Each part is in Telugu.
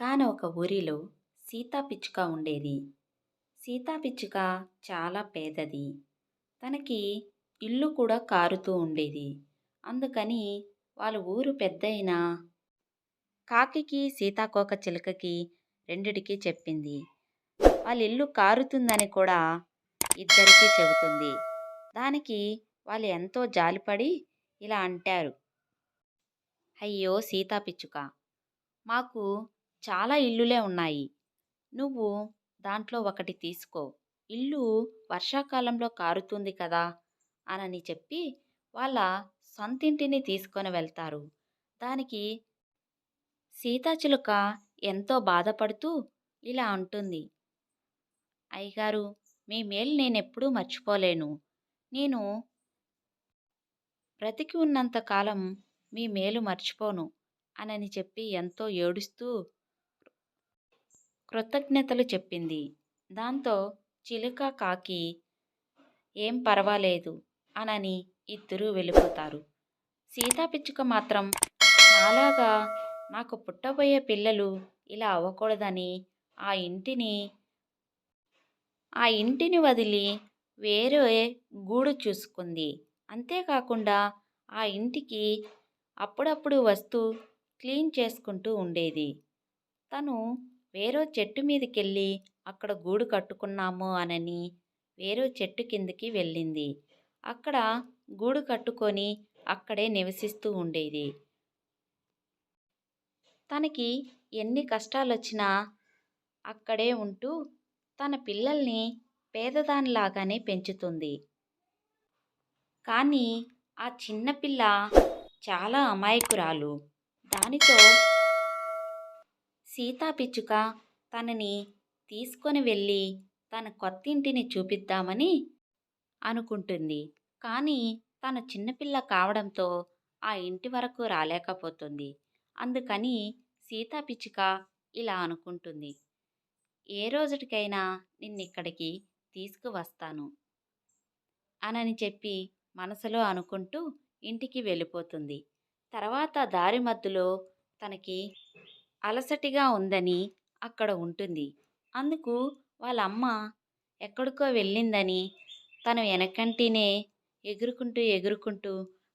కాని ఒక ఊరిలో సీతా పిచ్చుక ఉండేది. సీతా పిచ్చుక చాలా పేదది. తనకి ఇల్లు కూడా కారుతూ ఉండేది. అందుకని వాళ్ళ ఊరు పెద్దయిన కాకికి సీతాకోక చిలుకకి రెండిటికి చెప్పింది. వాళ్ళ ఇల్లు కారుతుందని కూడా ఇద్దరికీ చెబుతుంది. దానికి వాళ్ళు ఎంతో జాలిపడి ఇలా అంటారు. అయ్యో సీతా పిచ్చుక మాకు చాలా ఇల్లులే ఉన్నాయి. నువ్వు దాంట్లో ఒకటి తీసుకో. ఇల్లు వర్షాకాలంలో కారుతుంది కదా అనని చెప్పి వాళ్ళ సొంతింటిని తీసుకొని వెళ్తారు. దానికి సీతాచిలుక ఎంతో బాధపడుతూ ఇలా అంటుంది. అయ్యగారు మీ మేలు నేనెప్పుడూ మర్చిపోలేను. నేను బ్రతికి ఉన్నంత కాలం మీ మేలు మర్చిపోను అనని చెప్పి ఎంతో ఏడుస్తూ కృతజ్ఞతలు చెప్పింది. దాంతో చిలుక కాకి ఏం పర్వాలేదు అనని ఇద్దరూ వెళ్ళిపోతారు. సీతా పిచ్చుక మాత్రం నాలాగా నాకు పుట్టబోయే పిల్లలు ఇలా అవ్వకూడదని ఆ ఇంటిని ఆ ఇంటిని వదిలి వేరే గూడు చూసుకుంది. అంతేకాకుండా ఆ ఇంటికి అప్పుడప్పుడు వస్తూ క్లీన్ చేసుకుంటూ ఉండేది. తను వేరే చెట్టు మీదకెళ్ళి అక్కడ గూడు కట్టుకున్నాము అనని వేరే చెట్టు కిందకి వెళ్ళింది. అక్కడ గూడు కట్టుకొని అక్కడే నివసిస్తూ ఉండేది. తనకి ఎన్ని కష్టాలు వచ్చినా అక్కడే ఉంటూ తన పిల్లల్ని పేదదానిలాగానే పెంచుతుంది. కానీ ఆ చిన్నపిల్ల చాలా అమాయకురాలు. దానితో సీతా పిచ్చుక తనని తీసుకొని వెళ్ళి తన కొత్తింటిని చూపిద్దామని అనుకుంటుంది. కానీ తన చిన్నపిల్ల కావడంతో ఆ ఇంటి వరకు రాలేకపోతుంది. అందుకని సీతా పిచ్చుక ఇలా అనుకుంటుంది. ఏ రోజుటికైనా నిన్నిక్కడికి తీసుకువస్తాను అనని చెప్పి మనసులో అనుకుంటూ ఇంటికి వెళ్ళిపోతుంది. తర్వాత దారి మధ్యలో తనకి అలసటిగా ఉందని అక్కడ ఉంటుంది. అందుకు వాళ్ళ అమ్మ ఎక్కడికో వెళ్ళిందని తను వెనకంటినే ఎగురుకుంటూ ఎగురుకుంటూ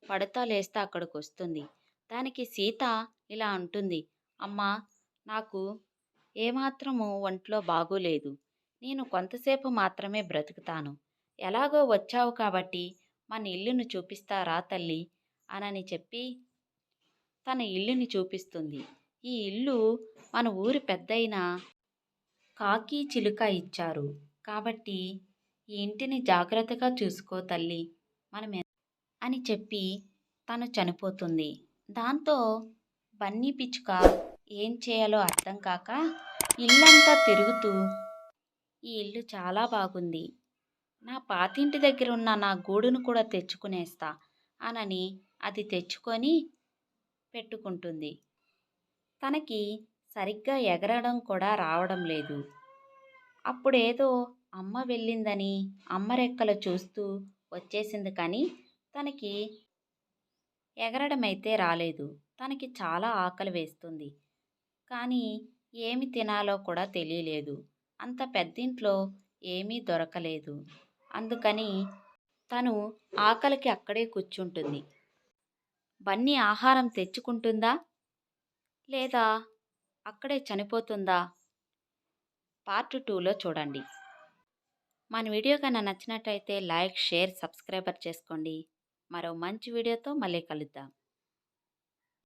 పడతా లేస్తా అక్కడికి వస్తుంది దానికి సీత ఇలా అంటుంది అమ్మ నాకు ఏమాత్రము ఒంట్లో బాగోలేదు. నేను కొంతసేపు మాత్రమే బ్రతుకుతాను. ఎలాగో వచ్చావు కాబట్టి మన ఇల్లును చూపిస్తారా తల్లి? అనని చెప్పి తన ఇల్లుని చూపిస్తుంది. ఈ ఇల్లు మన ఊరి పెద్దయిన కాకి చిలుక ఇచ్చారు. కాబట్టి ఈ ఇంటిని జాగ్రత్తగా చూసుకో తల్లి మనం అని చెప్పి తను చనిపోతుంది. దాంతో బన్నీ పిచ్చుక ఏం చేయాలో అర్థం కాక ఇల్లంతా తిరుగుతూ ఈ ఇల్లు చాలా బాగుంది. నా పాతింటి దగ్గర ఉన్న నా గూడును కూడా తెచ్చుకునేస్తా అనని అది తెచ్చుకొని పెట్టుకుంటుంది. తనకి సరిగ్గా ఎగరడం కూడా రావడం లేదు. అప్పుడేదో అమ్మ వెళ్ళిందని అమ్మ రెక్కలు చూస్తూ వచ్చేసింది కానీ తనకి ఎగరడం అయితే రాలేదు. తనకి చాలా ఆకలి వేస్తుంది. కానీ ఏమి తినాలో కూడా తెలియలేదు. అంత పెద్దింట్లో ఏమీ దొరకలేదు. అందుకని తను ఆకలికి అక్కడే కూర్చుంటుంది. బన్నీ ఆహారం తెచ్చుకుంటుందా? లేదా అక్కడే చనిపోతుందా? పార్ట్ టూలో చూడండి. మన వీడియో కన్నా నచ్చినట్టయితే లైక్ షేర్ సబ్స్క్రైబర్ చేసుకోండి. మరో మంచి వీడియోతో మళ్ళీ కలుద్దాం.